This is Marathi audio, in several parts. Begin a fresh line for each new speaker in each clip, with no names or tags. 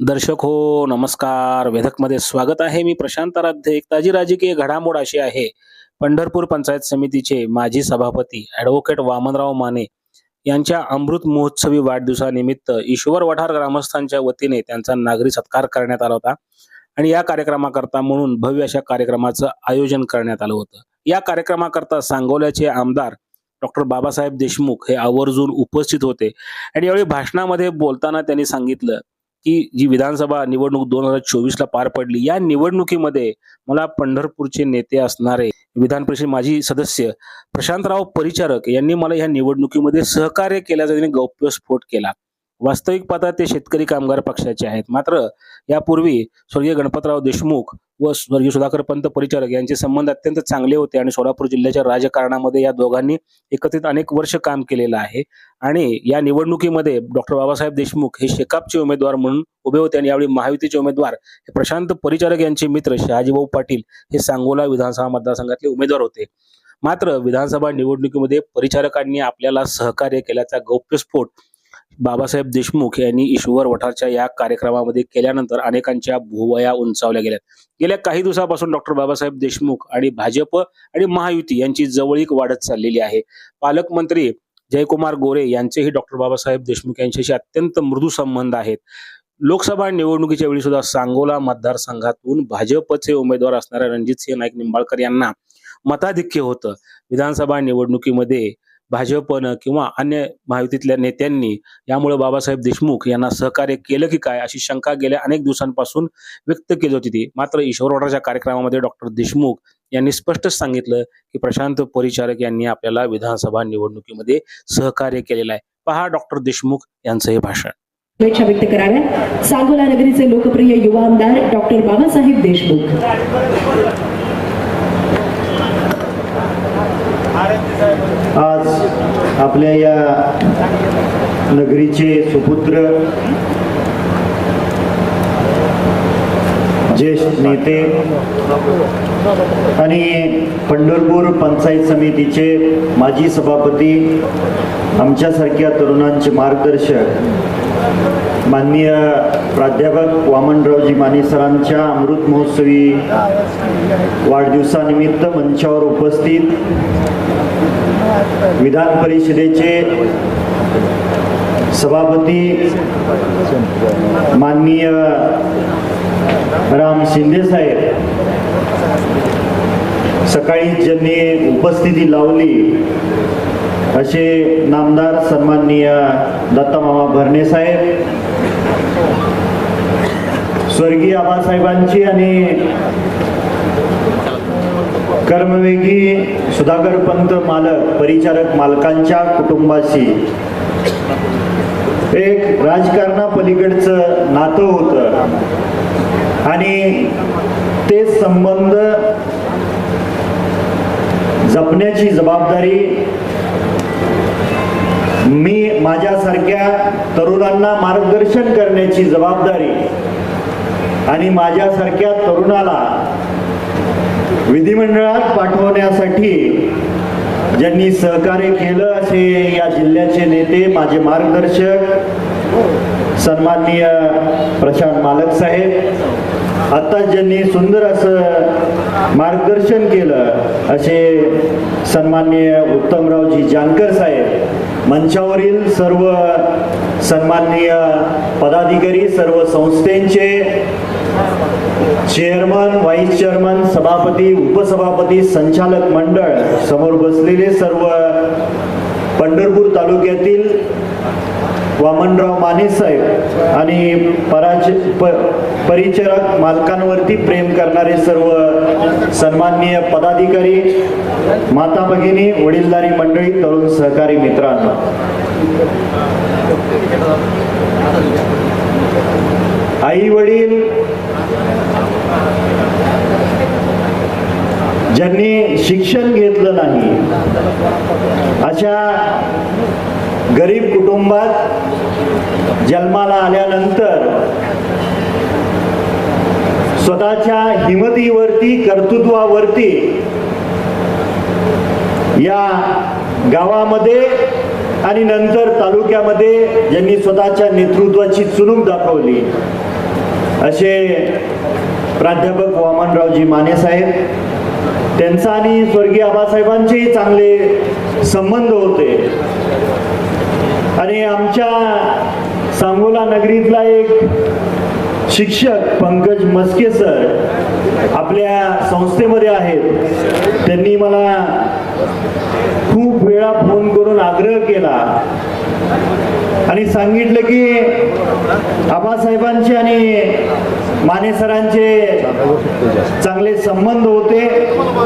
दर्शक हो नमस्कार. वेधकमध्ये स्वागत आहे. मी प्रशांत आराध्य. एक ताजी राजकीय घडामोड अशी आहे. पंढरपूर पंचायत समितीचे माजी सभापती ॲडव्होकेट वामनराव माने यांच्या अमृत महोत्सवी वाढदिवसानिमित्त ईश्वर वठार ग्रामस्थांच्या वतीने त्यांचा नागरी सत्कार करण्यात आला होता आणि या कार्यक्रमाकरता म्हणून भव्य अशा कार्यक्रमाचं आयोजन करण्यात आलं होतं. या कार्यक्रमाकरता सांगोल्याचे आमदार डॉक्टर बाबासाहेब देशमुख हे आवर्जून उपस्थित होते आणि यावेळी भाषणामध्ये बोलताना त्यांनी सांगितलं की जी विधानसभा निवडणूक दोन हजार चोवीस ला पार पडली या निवडणुकीमध्ये मला पंढरपूरचे नेते असणारे विधान परिषद माजी सदस्य प्रशांतराव परिचारक यांनी मला या निवडणुकीमध्ये सहकार्य केल्याचा त्यांनी गौप्यस्फोट केला. वास्तविक पात्रात ते शेतकरी कामगार पक्षाचे आहेत. मात्र यापूर्वी स्वर्गीय गणपतराव देशमुख व स्वर्गीय सुधाकर पंत परिचारक यांचे संबंध अत्यंत चांगले होते आणि सोलापूर जिल्ह्याच्या राजकारणामध्ये या दोघांनी एकत्रित अनेक वर्ष काम केलेलं आहे. आणि या निवडणुकीमध्ये डॉक्टर बाबासाहेब देशमुख हे शेकापचे उमेदवार म्हणून उभे होते आणि यावेळी महायुतीचे उमेदवार हे प्रशांत परिचारक यांचे मित्र शहाजीभाऊ पाटील हे सांगोला विधानसभा मतदारसंघातले उमेदवार होते. मात्र विधानसभा निवडणुकीमध्ये परिचारकांनी आपल्याला सहकार्य केल्याचा गौप्यस्फोट बाबासाहेब देशमुख यांनी ईश्वर वठारच्या या कार्यक्रमामध्ये केल्यानंतर अनेकांच्या भुवया उंचावल्या गेल्या गेल्या काही दिवसापासून डॉक्टर बाबासाहेब देशमुख आणि भाजप आणि महायुती यांची जवळीक वाढत चाललेली आहे. पालकमंत्री जयकुमार गोरे यांचेही डॉक्टर बाबासाहेब देशमुख यांच्याशी अत्यंत मृदू संबंध आहेत. लोकसभा निवडणुकीच्या वेळी सुद्धा सांगोला मतदारसंघातून भाजपचे उमेदवार असणाऱ्या रणजितसिंह नाईक निंबाळकर यांना मताधिक्य होतं. विधानसभा निवडणुकीमध्ये भाजपनं किंवा अन्य महायुतीतल्या नेत्यांनी यामुळे बाबासाहेब देशमुख यांना सहकार्य केलं की काय अशी शंका गेल्या अनेक दिवसांपासून व्यक्त केली होती ती. मात्र ईश्वरवाडाच्या कार्यक्रमामध्ये डॉक्टर देशमुख यांनी स्पष्ट सांगितलं की प्रशांत परिचारक यांनी आपल्याला विधानसभा निवडणुकीमध्ये सहकार्य केलेलं आहे. पहा डॉक्टर देशमुख यांचं हे भाषण.
शुभेच्छा व्यक्त कराव्या. सांगोला नगरीचे लोकप्रिय युवा आमदार डॉक्टर बाबासाहेब देशमुख.
आज आपल्या या नगरीचे सुपुत्र ज्येष्ठ नेते आणि पंढरपूर पंचायत समितीचे माजी सभापती आमच्यासारख्या तरुणांचे मार्गदर्शक माननीय प्राध्यापक वामनरावजी माने सरांच्या अमृत महोत्सवी वाढदिवसानिमित्त मंचावर उपस्थित विधान परिषदेचे सभापती माननीय राम शिंदे साहेब सकाळी ज्यांनी उपस्थिती लावली असे नामदार सन्माननीय दत्तामामा भरणे साहेब स्वर्गीय आबासाहेबांची आणि कर्मवेगी सुधाकर पंत मालक परिचारक मालकांच्या कुटुंबाशी. एक राजकारणापलीकडचं नातं होतं. आणि ते संबंध जपण्याची जबाबदारी मी माझ्यासारख्या तरुणांना मार्गदर्शन करण्याची जबाबदारी आणि माझ्यासारख्या तरुणाला विधिमंडळात पाठवण्यासाठी ज्यांनी सहकार्य केलं असे या जिल्ह्याचे नेते माझे मार्गदर्शक सन्माननीय प्रशांत मालक साहेब आता ज्यांनी सुंदर असं मार्गदर्शन केलं असे सन्माननीय उत्तमरावजी जानकर साहेब मंचावरील सर्व सन्माननीय पदाधिकारी सर्व संस्थेचे चेअरमन व्हाईस चेअरमन सभापती उपसभापती संचालक मंडळ समोर बसलेले सर्व पंढरपूर तालुक्यातील वामनराव माने साहेब आणि पराज प परिचरक मालकांवरती प्रेम करणारे सर्व सन्माननीय पदाधिकारी माता भगिनी वडीलधारी मंडळी तरुण सहकारी मित्रांनो. आई वडील ज्यांनी शिक्षण घेतलं नाही अशा गरीब कुटुंबात जन्माला आल्यानंतर स्वतःच्या हिमतीवरती कर्तृत्वावरती या गावामध्ये आणि नंतर तालुक्यामध्ये ज्यांनी स्वतःच्या नेतृत्वाची चुणूक दाखवली असे प्राध्यापक वामनरावजी माने साहेब त्यांचा आणि स्वर्गीय आबासाहेबांचेही चांगले संबंध होते. आणि आमच्या सांगोला नगरीतला एक शिक्षक पंकज मस्के सर आपल्या संस्थेमध्ये आहेत. त्यांनी मला खूप वेळा फोन करून आग्रह केला. आणि सांगितलं की आबासाहेबांचे आणि माने सरांचे चांगले संबंध होते.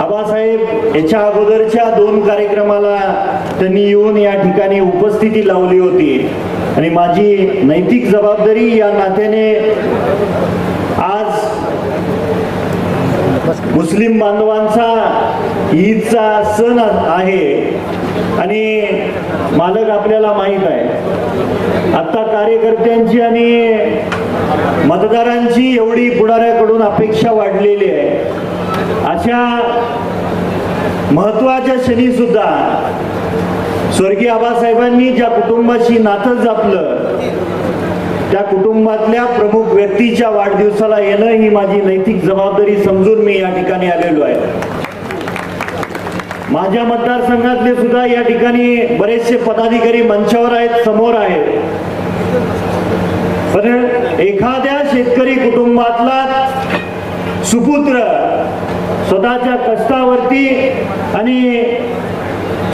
आबासाहेब याच्या अगोदरच्या दोन कार्यक्रमाला त्यांनी येऊन या ठिकाणी उपस्थिती लावली होती. आणि माझी नैतिक जबाबदारी या नात्याने आज मुस्लिम बांधवांचा ईदचा सण आहे. आणि मालक आपल्याला माहीत आहे. आता कार्यकर्त्यांची आणि मतदारांची एवढी पुढाऱ्याकडून अपेक्षा वाढलेली आहे. अशा महत्त्वाच्या क्षणी सुद्धा स्वर्गीय आबासाहेबांनी ज्या कुटुंबाशी नातं जपलं त्या कुटुंबातल्या प्रमुख व्यक्तीच्या वाढदिवसाला येणं ही माझी नैतिक जबाबदारी समजून मी या ठिकाणी आलेलो आहे. माझ्या मतदारसंघातले सुद्धा या ठिकाणी बरेचसे पदाधिकारी मंचावर आहेत समोर आहेत. पण एखाद्या शेतकरी कुटुंबातला सुपुत्र स्वतःच्या कष्टावरती आणि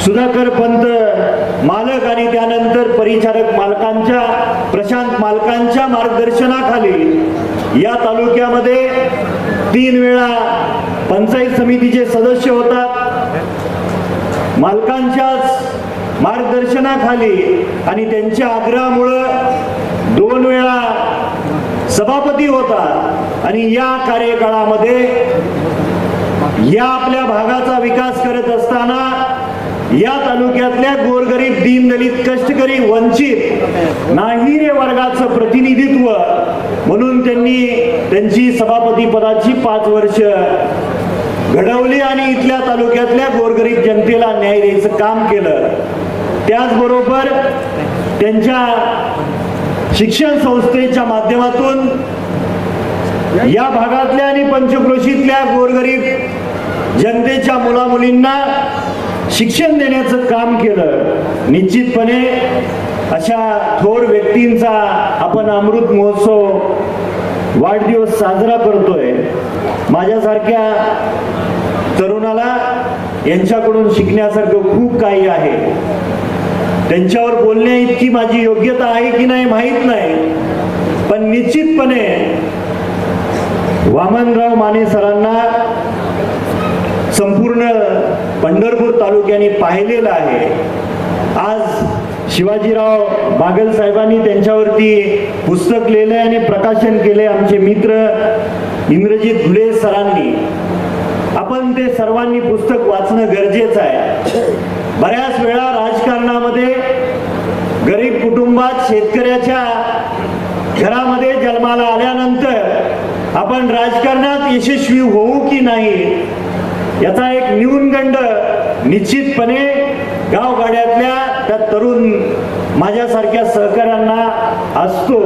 सुधाकर पंत मालक आणि त्यानंतर परिचारक मालकांच्या प्रशांत मालकांच्या मार्गदर्शनाखाली या तालुक्यामध्ये तीन वेळा पंचायत समितीचे सदस्य होतात. मालकांच्याच मार्गदर्शनाखाली आणि त्यांच्या आग्रहामुळं दोन वेळा सभापती होता आणि या कार्यकाळामध्ये या आपल्या भागाचा विकास करत असताना या तालुक्यातल्या गोरगरीब दीनदलित कष्टकरी वंचित नाहिरे वर्गाचं प्रतिनिधित्व म्हणून त्यांनी त्यांची सभापती पदाची पाच वर्ष घडवली आणि इथल्या तालुक्यातल्या गोरगरीब जनतेला न्याय द्यायचं काम केलं. त्याचबरोबर त्यांच्या शिक्षण संस्थेच्या माध्यमातून या भागातल्या आणि पंचक्रोशीतल्या गोरगरीब जनतेच्या मुलामुलींना शिक्षण देण्याचं काम केलं. निश्चितपणे अशा थोर व्यक्तींचा आपण अमृत महोत्सव वाढदिवस साजरा करतोय. माझ्यासारख्या तरुणाला यांच्याकडून शिकण्यासारखं खूप काही आहे. त्यांच्यावर बोलण्या इतकी माझी योग्यता आहे की नाही माहीत नाही. पण निश्चितपणे वामनराव माने सरांना संपूर्ण पंढरपूर तालुक्याने पाहिलेलं आहे. आज शिवाजीराव बागल साहेबांनी त्यांच्यावरती पुस्तक लिहिले आणि प्रकाशन केले. आमचे मित्र इंग्रजी घुले सरांनी. आपण ते सर्वांनी पुस्तक वाचणं गरजेचं आहे. बऱ्याच वेळा राजकारणामध्ये गरीब कुटुंबात शेतकऱ्याच्या घरामध्ये जन्माला आल्यानंतर आपण राजकारणात यशस्वी होऊ की नाही याचा एक न्यूनगंड निश्चितपणे गावगाड्यातल्या त्या तरुण माझ्यासारख्या सहकाऱ्यांना असतो.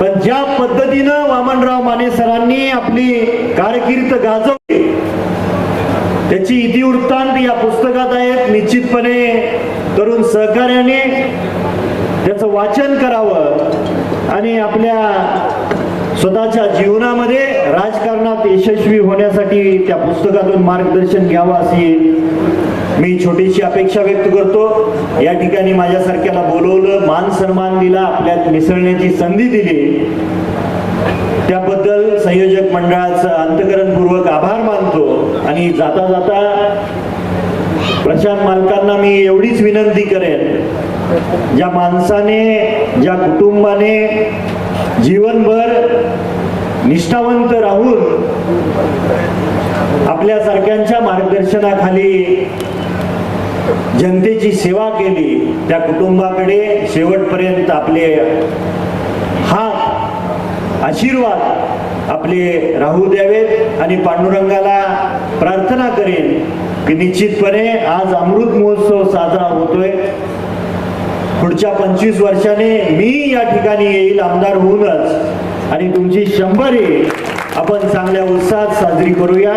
पण ज्या पद्धतीनं वामनराव माने सरांनी आपली कारकीर्द गाजवली त्याची इतिवृत्तांत या पुस्तकात आहेत. निश्चितपणे तरुण सहकार्याने त्याचं वाचन करावं आणि आपल्या स्वतःच्या जीवनामध्ये राजकारणात यशस्वी होण्यासाठी त्या पुस्तकातून मार्गदर्शन घ्यावं अशी मी छोटीशी अपेक्षा व्यक्त करतो या ठिकाणी माझ्यासारख्याला बोलवलं मान सन्मान दिला आपल्यात मिसळण्याची संधी दिली. त्याबद्दल संयोजक मंडळाचं अंतकरणपूर्वक आभार मानतो आणि जाता जाता प्रशांत मालकांना मी एवढीच विनंती करेन ज्या माणसाने ज्या कुटुंबाने जीवनभर निष्ठावंत राहून आपल्यासारख्यांच्या मार्गदर्शनाखाली जनतेची सेवा केली त्या कुटुंबाकडे शेवटपर्यंत आपले हात आशीर्वाद आपले राहू द्यावेत आणि पांडुरंगाला प्रार्थना करेन की निश्चितपणे आज अमृत महोत्सव साजरा होतोय. पुढच्या पंचवीस वर्षाने मी या ठिकाणी येईल आमदार होऊनच. आणि तुमची शंभर येईल आपण चांगल्या उत्साहात साजरी करूया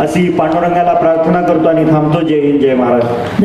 अशी पांडुरंगाला प्रार्थना करतो आणि थांबतो. जय हिंद जय महाराज